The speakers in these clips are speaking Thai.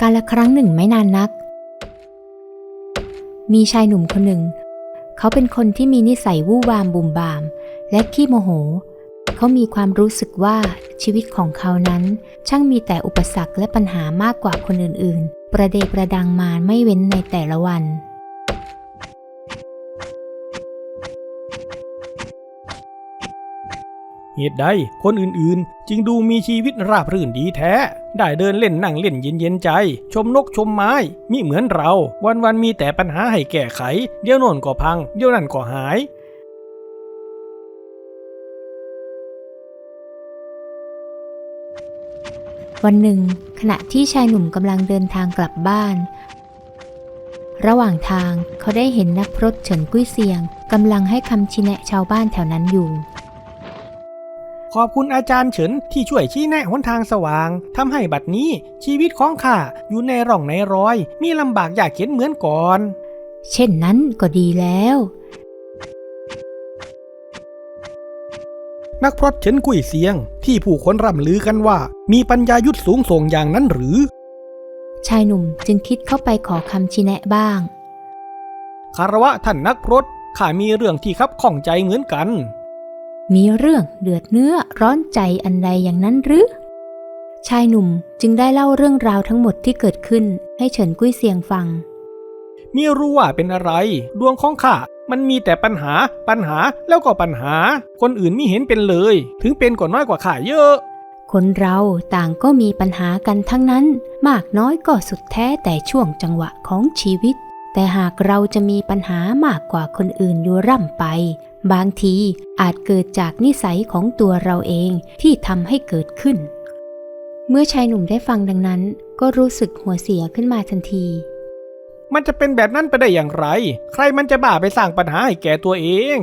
กาลครั้งหนึ่งไม่นานนัก มีชายหนุ่มคนหนึ่ง เขาเป็นคนที่มีนิสัยวู่วามบุ่มบาม และขี้โมโห เขามีความรู้สึกว่าชีวิตของเขานั้น ช่างมีแต่อุปสรรคและปัญหามากกว่าคนอื่น ๆ ประเดประดังมาไม่เว้นในแต่ละวันเหตุใดคนอื่นๆ จึงดูมีชีวิตราบรื่นดีแท้ ได้เดินเล่นนั่งเล่นเย็นเย็นใจ ชมนกชมไม้มิเหมือนเรา วันๆมีแต่ปัญหาให้แก้ไข เดี๋ยวโน่นก็พัง เดี๋ยวนั่นก็หายวันหนึ่ง ขณะที่ชายหนุ่มกำลังเดินทางกลับบ้าน ระหว่างทางเขาได้เห็นนักพรตเฉินกุ้ยเซียงกำลังให้คำชี้แนะชาวบ้านแถวนั้นอยู่ ขอบคุณอาจารย์เฉินที่ช่วยชี้แนะหนทางสว่างทำให้บัดนี้ชีวิตของข้าอยู่ในร่องในรอย มีลำบากยากเข็นเหมือนก่อน เช่นนั้นก็ดีแล้ว นักพรตเฉินกุยเซียง ที่ผู้คนร่ำลือกันว่า มีปัญญายุทธสูงส่งอย่างนั้นหรือ ชายหนุ่มจึงคิดเข้าไปขอคำชี้แนะบ้างคารวะท่านนักพรตข้ามีเรื่องที่คับข้องใจเหมือนกัน มีเรื่องเดือดเนื้อร้อนใจอันใดอย่างนั้นหรือ ชายหนุ่มจึงได้เล่าเรื่องราวทั้งหมดที่เกิดขึ้นให้เฉินกุ้ยเซียงฟังมิรู้ว่าเป็นอะไร ดวงของข้ามันมีแต่ปัญหา ปัญหาแล้วก็ปัญหา คนอื่นมิเห็นเป็นเลย ถึงเป็นก็น้อยกว่าข้าเยอะ คนเราต่างก็มีปัญหากันทั้งนั้น มากน้อยก็สุดแท้แต่ช่วงจังหวะของชีวิต แต่หากเราจะมีปัญหามากกว่าคนอื่นอยู่ร่ำไป บางทีอาจเกิดจากนิสัยของตัวเราเองที่ทำให้เกิดขึ้น เมื่อชายหนุ่มได้ฟังดังนั้น ก็รู้สึกหัวเสียขึ้นมาทันที มันจะเป็นแบบนั้นไปได้อย่างไร ใครมันจะบ้าไปสร้างปัญหาให้แก่ตัวเอง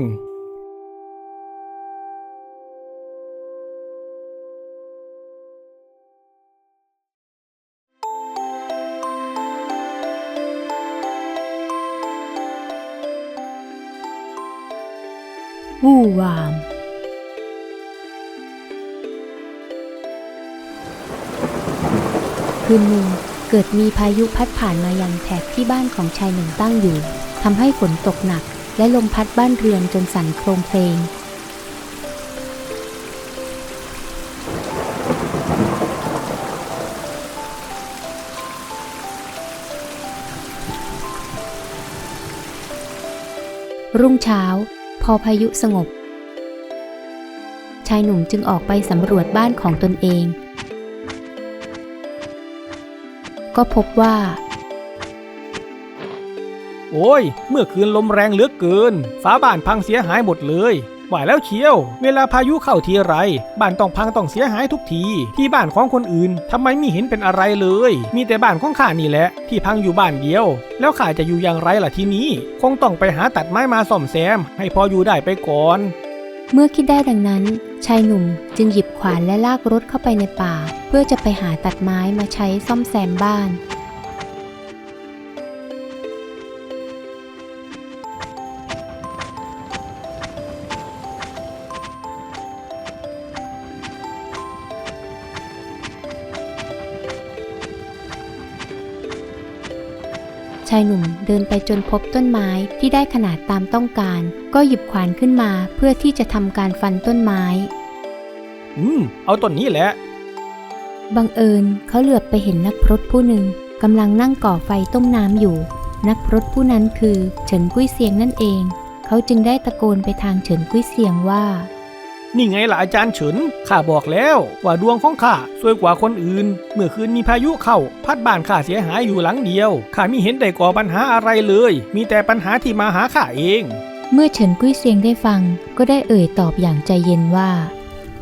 วู่วาม คืนหนึ่งเกิดมีพายุพัดผ่านมายังแถบที่บ้านของชายหนุ่มตั้งอยู่ทำให้ฝนตกหนัก และลมพัดบ้านเรือนจนสั่นโครงเพลงรุ่งเช้า พอพายุสงบ ชายหนุ่มจึงออกไปสำรวจบ้านของตนเอง ก็พบว่า โอ้ย เมื่อคืนลมแรงเหลือเกิน ฟ้าบ้านพังเสียหายหมดเลยว่าแล้วเชียว เวลาพายุเข้าทีไร บ้านต้องพังต้องเสียหายทุกที ที่บ้านของคนอื่นทำไมไม่เห็นเป็นอะไรเลย มีแต่บ้านของข้านี่แหละ ที่พังอยู่บ้านเดียว แล้วข้าจะอยู่อย่างไรล่ะทีนี้ คงต้องไปหาตัดไม้มาซ่อมแซม ให้พออยู่ได้ไปก่อน เมื่อคิดได้ดังนั้น ชายหนุ่มจึงหยิบขวานและลากรถเข้าไปในป่า เพื่อจะไปหาตัดไม้มาใช้ซ่อมแซมบ้าน ชายหนุ่มเดินไปจนพบต้นไม้ที่ได้ขนาดตามต้องการ ก็หยิบขวานขึ้นมาเพื่อที่จะทำการฟันต้นไม้ อืม เอาต้นนี้แหละ บังเอิญเขาเหลือบไปเห็นนักพรตผู้หนึ่งกำลังนั่งก่อไฟต้มน้ำอยู่ นักพรตผู้นั้นคือเฉินกุ้ยเซียงนั่นเอง เขาจึงได้ตะโกนไปทางเฉินกุ้ยเซียงว่า นี่ไงล่ะอาจารย์เฉินข้าบอกแล้วว่าดวงของข้าสวยกว่าคนอื่น เมื่อคืนมีพายุเข้า พัดบ้านข้าเสียหายอยู่หลังเดียวข้ามิเห็นได้ก่อปัญหาอะไรเลย มีแต่ปัญหาที่มาหาข้าเอง เมื่อเฉินกุ้ยเซียงได้ฟังก็ได้เอ่ยตอบอย่างใจเย็นว่า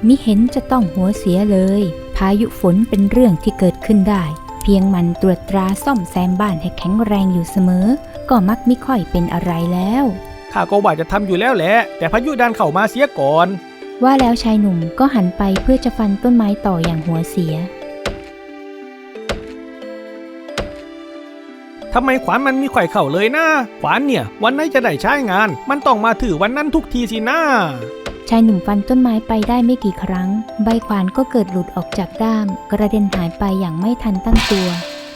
มิเห็นจะต้องหัวเสียเลย พายุฝนเป็นเรื่องที่เกิดขึ้นได้ เพียงมันตรวจตราซ่อมแซมบ้านให้แข็งแรงอยู่เสมอ ก็มักไม่ค่อยเป็นอะไรแล้วข้าก็ว่าจะทำอยู่แล้วแหละแต่พายุดันเข้ามาเสียก่อน ว่าแล้วชายหนุ่มก็หันไปเพื่อจะฟันต้นไม้ต่ออย่างหัวเสีย ทำไมขวานมันมีไข่เข่าเลยนะ ขวานเนี่ย วันไหนจะได้ใช้งาน มันต้องมาถือวันนั้นทุกทีสินะชายหนุ่มฟันต้นไม้ไปได้ไม่กี่ครั้ง ใบขวานก็เกิดหลุดออกจากด้าม กระเด็นหายไปอย่างไม่ทันตั้งตัวม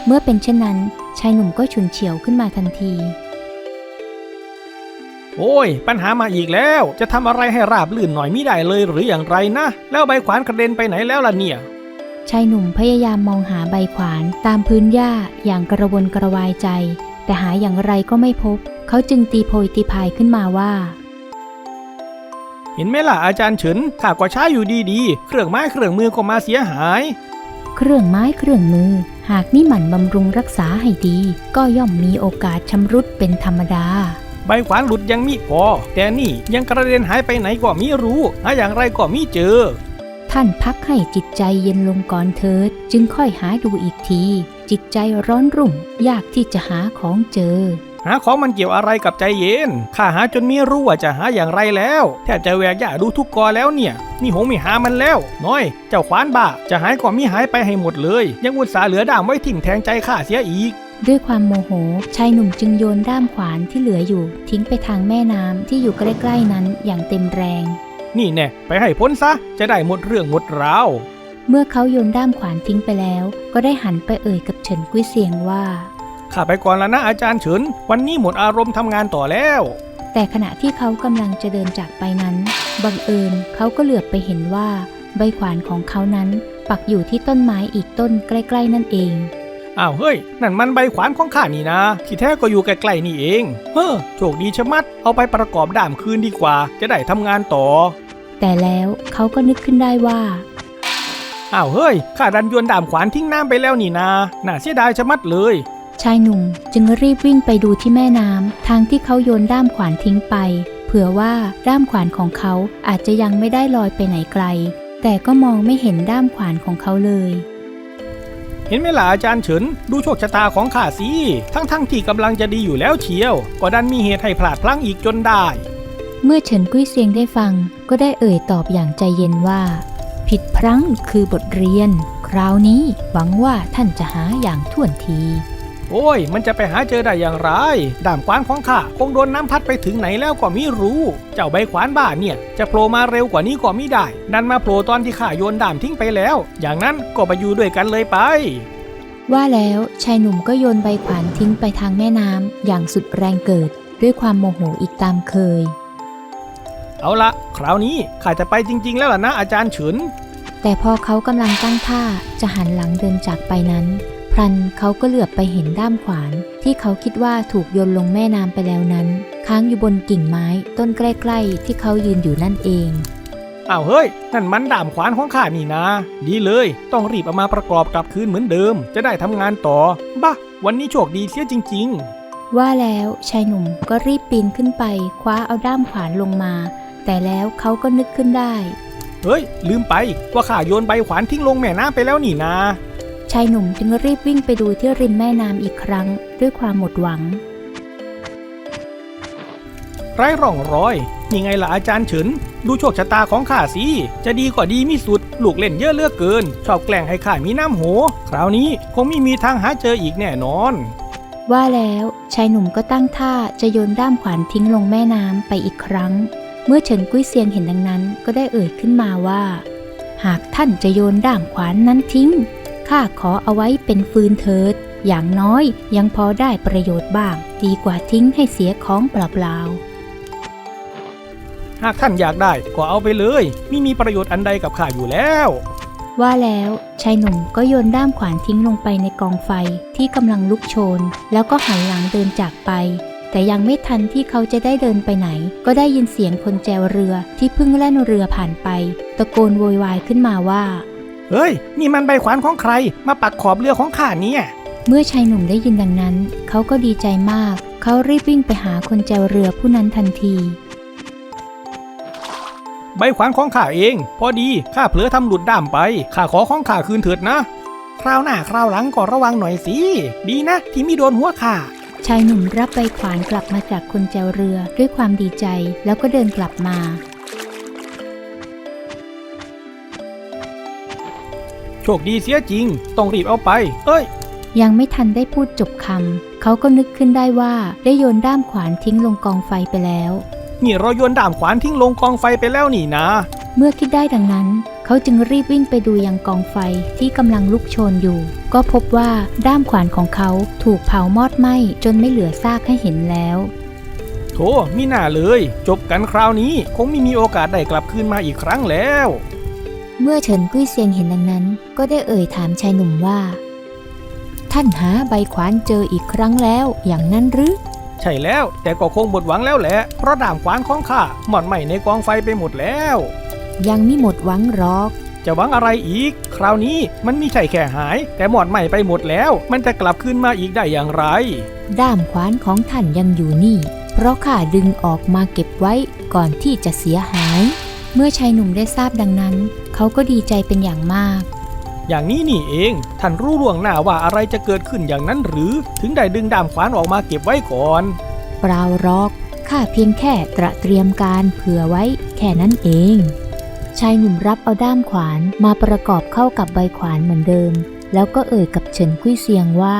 เมื่อเป็นเช่นนั้น ชายหนุ่มก็ฉุนเฉียวขึ้นมาทันที โอ้ย ปัญหามาอีกแล้ว จะทำอะไรให้ราบลื่นหน่อยไม่ได้เลยหรืออย่างไรนะ แล้วใบขวานกระเด็นไปไหนแล้วล่ะเนี่ยชายหนุ่มพยายามมองหาใบขวานตามพื้นหญ้าอย่างกระวนกระวายใจ แต่หาอย่างไรก็ไม่พบ เขาจึงตีโพยตีพายขึ้นมาว่า เห็นไหมล่ะอาจารย์เฉินข้าก็ใช้อยู่ดีๆ เครื่องไม้เครื่องมือก็มาเสียหาย เครื่องไม้เครื่องมือ หากมิหมั่นบำรุงรักษาให้ดี ก็ย่อมมีโอกาสชำรุดเป็นธรรมดา ใบขวานหลุดยังมิพอ แต่นี่ยังกระเด็นหายไปไหนก็มิรู้หาอย่างไรก็มิเจอ ท่านพักให้จิตใจเย็นลงก่อนเถิด จึงค่อยหาดูอีกที จิตใจร้อนรุ่ม ยากที่จะหาของเจอ หาของมันเกี่ยวอะไรกับใจเย็น ข้าหาจนไม่รู้ว่าจะหาอย่างไรแล้ว แทบจะแหวกหญ้าดูทุกกอแล้วเนี่ย นี่หงไม่หามันแล้ว น้อย เจ้าขวานบ้า จะหายก็มิหายไปให้หมดเลย ยังอุตส่าห์เหลือด้ามไว้ทิ่มแทงใจข้าเสียอีก ด้วยความโมโหชายหนุ่มจึงโยนด้ามขวานที่เหลืออยู่ ทิ้งไปทางแม่น้ำที่อยู่ใกล้ๆนั้นอย่างเต็มแรง นี่แน่ไปให้พ้นซะ จะได้หมดเรื่องหมดราวเมื่อเขาโยนด้ามขวานทิ้งไปแล้ว ก็ได้หันไปเอ่ยกับเฉินกุ้ยเสียงว่าข้าไปก่อนแล้วนะอาจารย์เฉิน วันนี้หมดอารมณ์ทำงานต่อแล้ว แต่ขณะที่เขากำลังจะเดินจากไปนั้น บังเอิญเขาก็เหลือบไปเห็นว่า ใบขวานของเขานั้น ปักอยู่ที่ต้นไม้อีกต้นใกล้ ๆ นั่นเอง อ้าวเฮ้ย นั่นมันใบขวานของข้านี่นะ ที่แท้ก็อยู่ใกล้ๆนี่เอง เฮ้อโชคดีชะมัด เอาไปประกอบด้ามคืนดีกว่า จะได้ทำงานต่อ แต่แล้วเขาก็นึกขึ้นได้ว่า อ้าวเฮ้ย ข้าดันโยนด้ามขวานทิ้งน้ำไปแล้วนี่นาน่าเสียดายชะมัดเลย ชายหนุ่มจึงรีบวิ่งไปดูที่แม่น้ำทางที่เขาโยนด้ามขวานทิ้งไป เผื่อว่าด้ามขวานของเขาอาจจะยังไม่ได้ลอยไปไหนไกล แต่ก็มองไม่เห็นด้ามขวานของเขาเลย เห็นไหมล่ะอาจารย์เฉินดูโชคชะตาของข้าสิทั้งๆที่กำลังจะดีอยู่แล้วเชียว ก็ดันมีเหตุให้พลาดพลั้งอีกจนได้ เมื่อเฉินกุ้ยเซียงได้ฟังก็ได้เอ่ยตอบอย่างใจเย็นว่า ผิดพลั้งคือบทเรียน คราวนี้หวังว่าท่านจะหาอย่างท่วนที โอ้ย มันจะไปหาเจอได้อย่างไรด้ามขวานของข้าคงโดนน้ำพัดไปถึงไหนแล้วก็ไม่รู้ เจ้าใบขวานบ้าเนี่ย จะโผล่มาเร็วกว่านี้ก็ไม่ได้ดันมาโผล่ตอนที่ข้าโยนด้ามทิ้งไปแล้ว อย่างนั้นก็ไปอยู่ด้วยกันเลยไป ว่าแล้วชายหนุ่มก็โยนใบขวานทิ้งไปทางแม่น้ำอย่างสุดแรงเกิด ด้วยความโมโหอีกตามเคย เอาละคราวนี้ข้าจะไปจริง ๆ แล้วล่ะนะอาจารย์เฉินแต่พอเขากำลังตั้งท่าจะหันหลังเดินจากไปนั้น พลันเขาก็เหลือบไปเห็นด้ามขวาน ที่เขาคิดว่าถูกโยนลงแม่น้ำไปแล้วนั้น ค้างอยู่บนกิ่งไม้ต้นใกล้ๆ ที่เขายืนอยู่นั่นเองอ้าวเฮ้ย นั่นมันด้ามขวานของข้านี่นะ ดีเลย ต้องรีบเอามาประกอบกลับคืนเหมือนเดิม จะได้ทำงานต่อ บ้าวันนี้โชคดีเสียจริง ๆ ว่าแล้วชายหนุ่มก็รีบปีนขึ้นไป คว้าเอาด้ามขวานลงมา แต่แล้วเขาก็นึกขึ้นได้ เฮ้ย ลืมไปว่าข้าโยนใบขวานทิ้งลงแม่น้ำไปแล้วนี่นา ชายหนุ่มจึงรีบวิ่งไปดูที่ริมแม่น้ำอีกครั้งด้วยความหมดหวัง ไร้ร่องรอย นี่ไงล่ะอาจารย์เฉิน ดูโชคชะตาของข้าสิ จะดีกว่าดีมิสุด ลูกเล่นเยอะเหลือกเกิน ชอบแกล้งให้ข้ามีน้ำโหคราวนี้คงไม่มีทางหาเจออีกแน่นอน ว่าแล้วชายหนุ่มก็ตั้งท่าจะโยนด้ามขวานทิ้งลงแม่น้ำไปอีกครั้ง เมื่อเฉินกุ้ยเซียงเห็นดังนั้น ก็ได้เอ่ยขึ้นมาว่า หากท่านจะโยนด้ามขวานนั้นทิ้ง ข้าขอเอาไว้เป็นฟืนเถิด อย่างน้อยยังพอได้ประโยชน์บ้าง ดีกว่าทิ้งให้เสียของเปล่าๆ หากท่านอยากได้ก็เอาไปเลยไม่มีประโยชน์อันใดกับข้าอยู่แล้ว ว่าแล้วชายหนุ่มก็โยนด้ามขวานทิ้งลงไปในกองไฟที่กำลังลุกโชน แล้วก็หันหลังเดินจากไปแต่ยังไม่ทันที่เขาจะได้เดินไปไหน ก็ได้ยินเสียงคนแจวเรือที่เพิ่งแล่นเรือผ่านไป ตะโกนโวยวายขึ้นมาว่า เฮ้ย นี่มันใบขวานของใคร มาปักขอบเรือของข้าเนี่ย เมื่อชายหนุ่มได้ยินดังนั้น เขาก็ดีใจมาก เขารีบวิ่งไปหาคนแจวเรือผู้นั้นทันที ใบขวานของข้าเอง พอดีข้าเผลอทำหลุดด้ามไปข้าขอของข้าคืนเถิดนะ คราวหน้าคราวหลังก็ระวังหน่อยสิ ดีนะ ที่ไม่โดนหัวข้าชายหนุ่มรับใบขวานกลับมาจากคนแจวเรือด้วยความดีใจแล้วก็เดินกลับมา ชคดีเสียจริง ต้องรีบเอาไป เอ้ย ยังไม่ทันได้พูดจบคำ เขาก็นึกขึ้นได้ว่าได้โยนด้ามขวานทิ้งลงกองไฟไปแล้ว นี่เราโยนด้ามขวานทิ้งลงกองไฟไปแล้วนี่นะ เมื่อคิดได้ดังนั้น เขาจึงรีบวิ่งไปดูยังกองไฟที่กำลังลุกโชนอยู่ ก็พบว่าด้ามขวานของเขาถูกเผามอดไหม้จนไม่เหลือซากให้เห็นแล้วโถมีหน้าเลย จบกันคราวนี้ คงไม่มีโอกาสได้กลับคืนมาอีกครั้งแล้ว เมื่อเฉินกุ้ยเซียงเห็นดังนั้น ก็ได้เอ่ยถามชายหนุ่มว่า ท่านหาใบขวานเจออีกครั้งแล้วอย่างนั้นหรือใช่แล้ว แต่ก็คงหมดหวังแล้วแหละ เพราะด่ามขวานของข้าหมอนไหม้ในกองไฟไปหมดแล้ว ยังไม่หมดหวังหรอก จะหวังอะไรอีก คราวนี้มันมีใช่แค่หาย แต่หมอนไหม้ไปหมดแล้ว มันจะกลับคืนมาอีกได้อย่างไร ด้ามขวานของท่านยังอยู่นี่ เพราะข้าดึงออกมาเก็บไว้ก่อนที่จะเสียหาย เมื่อชายหนุ่มได้ทราบดังนั้น เขาก็ดีใจเป็นอย่างมาก อย่างนี้นี่เอง ท่านรู้ล่วงหน้าว่าอะไรจะเกิดขึ้นอย่างนั้นหรือ ถึงได้ดึงด่ามขวานออกมาเก็บไว้ก่อน เปล่าหรอกข้าเพียงแค่ตระเตรียมการเผื่อไว้แค่นั้นเอง ชายหนุ่มรับเอาด้ามขวานมาประกอบเข้ากับใบขวานเหมือนเดิม แล้วก็เอ่ยกับเฉินกุ้ยเซียงว่า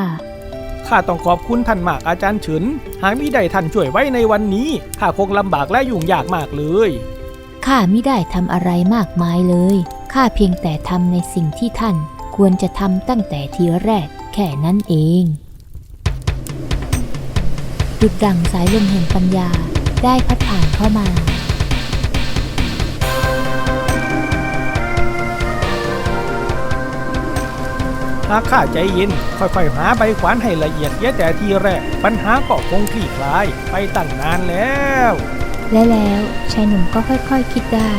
ข้าต้องขอบคุณท่านมากอาจารย์เฉิน หากมิได้ท่านช่วยไว้ในวันนี้ข้าคงลำบากและยุ่งยากมากเลย ข้าไม่ได้ทำอะไรมากมายเลย ข้าเพียงแต่ทำในสิ่งที่ท่านควรจะทำตั้งแต่ทีแรกแค่นั้นเองดุดดังสายลมแห่งปัญญาได้พัดผ่านเข้ามาหากข้าใจเย็น ค่อยๆ หาใบขวานให้ละเอียดเสียแต่ทีแรก ปัญหาก็คงคลี่คลาย ไปตั้งนานแล้ว และแล้วชายหนุ่มก็ค่อยๆคิดได้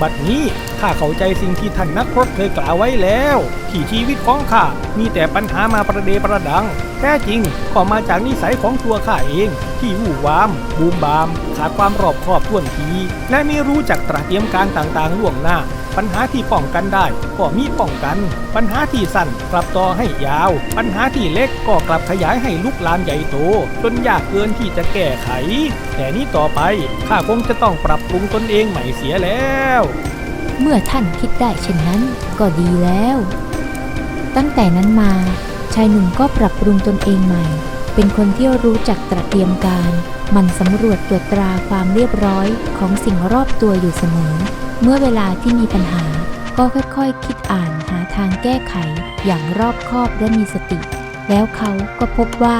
บัดนี้ข้าเข้าใจสิ่งที่ท่านนักพรตเคยกล่าวไว้แล้ว ที่ชีวิตของข้ามีแต่ปัญหามาประเดประดัง แท้จริงก็มาจากนิสัยของตัวข้าเอง ที่วู่วาม บูมบาม ขาดความรอบคอบท่วนที และไม่รู้จักตระเตรียมการต่างๆล่วงหน้า ปัญหาที่ป้องกันได้ก็มีป้องกัน ปัญหาที่สั้นกลับต่อให้ยาว ปัญหาที่เล็กก็กลับขยายให้ลุกลามใหญ่โตจนยากเกินที่จะแก้ไข แต่นี้ต่อไปข้าคงจะต้องปรับปรุงตนเองใหม่เสียแล้ว เมื่อท่านคิดได้เช่นนั้นก็ดีแล้ว ตั้งแต่นั้นมาชายหนุ่มก็ปรับปรุงตนเองใหม่ เป็นคนที่รู้จักตระเตรียมการ มันสำรวจตรวจตราความเรียบร้อยของสิ่งรอบตัวอยู่เสมอ เมื่อเวลาที่มีปัญหาก็ค่อยๆคิดอ่านหาทางแก้ไขอย่างรอบคอบและมีสติ แล้วเขาก็พบว่า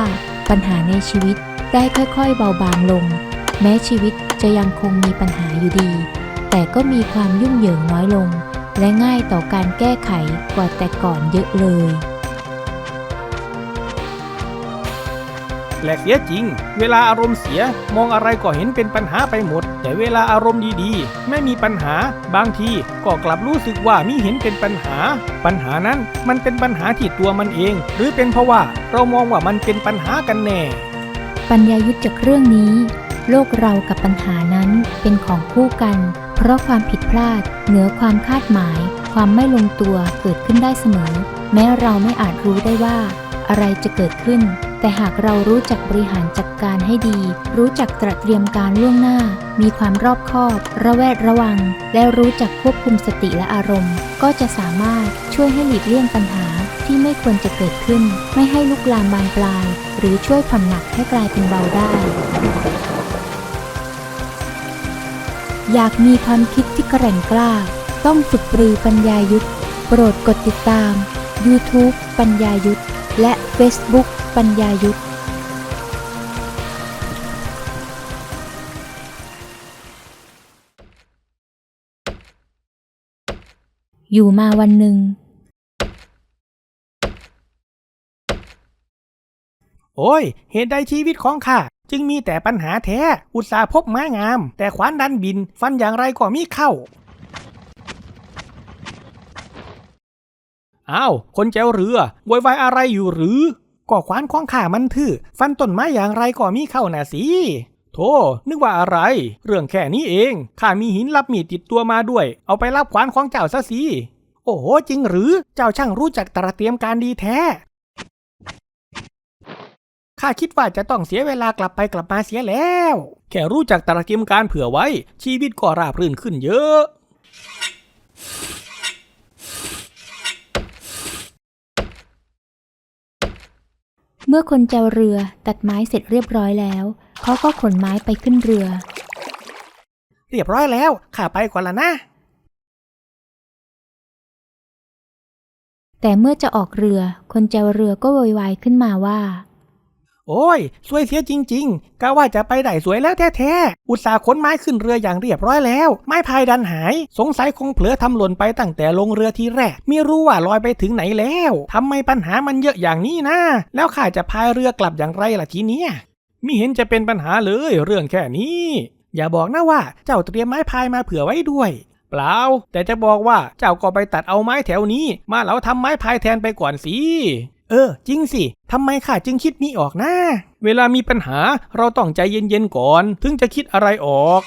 ปัญหาในชีวิตได้ค่อยๆ เบาบางลง แม้ชีวิตจะยังคงมีปัญหาอยู่ดี แต่ก็มีความยุ่งเหยิงน้อยลง และง่ายต่อการแก้ไขกว่าแต่ก่อนเยอะเลย แปลกเสียจริง เวลาอารมณ์เสียมองอะไรก็เห็นเป็นปัญหาไปหมด แต่เวลาอารมณ์ดีๆ ไม่มีปัญหา บางทีก็กลับรู้สึกว่ามีเห็นเป็นปัญหา ปัญหานั้นมันเป็นปัญหาที่ตัวมันเอง หรือเป็นเพราะว่าเรามองว่ามันเป็นปัญหากันแน่ ปัญญายุทธจากเรื่องนี้ โลกเรากับปัญหานั้นเป็นของคู่กัน เพราะความผิดพลาด เหนือความคาดหมาย ความไม่ลงตัวเกิดขึ้นได้เสมอ แม้เราไม่อาจรู้ได้ว่า อะไรจะเกิดขึ้น แต่หากเรารู้จักบริหารจัดการให้ดี รู้จักตระเตรียมการล่วงหน้า มีความรอบคอบ ระแวดระวัง และรู้จักควบคุมสติและอารมณ์ ก็จะสามารถช่วยให้หลีกเลี่ยงปัญหาที่ไม่ควรจะเกิดขึ้น ไม่ให้ลุกลามบานปลาย หรือช่วยผ่อนหนักให้กลายเป็นเบาได้ อยากมีความคิดที่แกร่งกล้า ต้องฝึกปรือปัญญายุทธโปรดกดติดตาม YouTube ปัญญายุทธและ Facebook ปัญญายุทธอยู่มาวันหนึ่ง โอ้ย เหตุใดชีวิตของข้าจึงมีแต่ปัญหาแท้ อุตสาห์พบไม้งาม แต่ขวานดันบิน ฟันอย่างไรก็มีเข้า อ้าว คนแจวเรือโวยวายอะไรอยู่หรือ ก็ขวานของข้ามันทื่อฟันต้นไม้อย่างไรก็มีเข้าน่ะสิโธ่นึกว่าอะไร เรื่องแค่นี้เองข้ามีหินรับมีดติดตัวมาด้วย เอาไปรับขวานของเจ้าซะสิโอ้โหจริงหรือเจ้าช่างรู้จักตระเตรียมการดีแท้ข้าคิดว่าจะต้องเสียเวลากลับไปกลับมาเสียแล้ว แค่รู้จักตระเตรียมการเผื่อไว้ ชีวิตก็ราบรื่นขึ้นเยอะ เมื่อคนเจวเรือตัดไม้เสร็จเรียบร้อยแล้ว เขาก็ขนไม้ไปขึ้นเรือ เรียบร้อยแล้วข้าไปก่อนละนะ แต่เมื่อจะออกเรือ คนเจวเรือก็โวยวายขึ้นมาว่า โอ้ย สวยเสียจริงๆกะว่าจะไปได้สวยแล้วแท้ๆ อุตส่าห์ขนไม้ขึ้นเรืออย่างเรียบร้อยแล้ว ไม้พายดันหาย สงสัยคงเผลอทำหล่นไปตั้งแต่ลงเรือทีแรก ไม่รู้ว่าลอยไปถึงไหนแล้ว ทำไมปัญหามันเยอะอย่างนี้นะ แล้วข้าจะพายเรือกลับอย่างไรล่ะทีเนี้ยมิเห็นจะเป็นปัญหาเลยเรื่องแค่นี้ อย่าบอกนะว่าเจ้าเตรียมไม้พายมาเผื่อไว้ด้วยเปล่า แต่จะบอกว่าเจ้าก็ไปตัดเอาไม้แถวนี้ มาแล้วทำไม้พายแทนไปก่อนสิ เออ จริงสิทำไมข้าจึงคิดมิออกนะ เวลามีปัญหาเราต้องใจเย็นๆก่อน ถึงจะคิดอะไรออก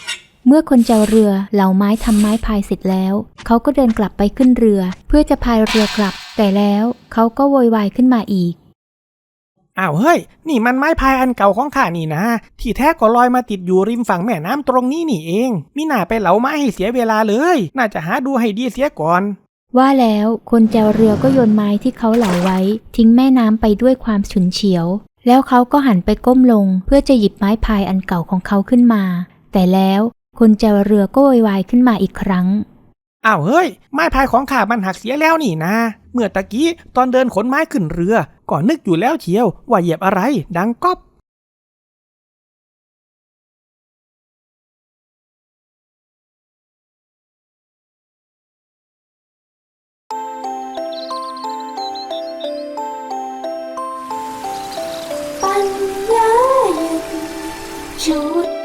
เมื่อคนเจ้าเรือเหล่าไม้ทำไม้พายเสร็จแล้ว เขาก็เดินกลับไปขึ้นเรือ เพื่อจะพายเรือกลับ แต่แล้วเขาก็โวยวายขึ้นมาอีกอ้าวเฮ้ย นี่มันไม้พายอันเก่าของข้านี่นะ ที่แท้ก็ลอยมาติดอยู่ริมฝั่งแม่น้ำตรงนี้นี่เอง มิน่าไปเหลาไม้ให้เสียเวลาเลย น่าจะหาดูให้ดีเสียก่อน ว่าแล้วคนแจวเรือก็โยนไม้ที่เขาเหลาไว้ ทิ้งแม่น้ำไปด้วยความฉุนเฉียว แล้วเขาก็หันไปก้มลง เพื่อจะหยิบไม้พายอันเก่าของเขาขึ้นมา แต่แล้วคนแจวเรือก็โวยวายขึ้นมาอีกครั้งอ้าวเฮ้ย ไม้พายของข้ามันหักเสียแล้วนี่นะ เมื่อตะกี้ตอนเดินขนไม้ขึ้นเรือก็นึกอยู่แล้วเชียวว่าเหยียบอะไร ดังก๊อบ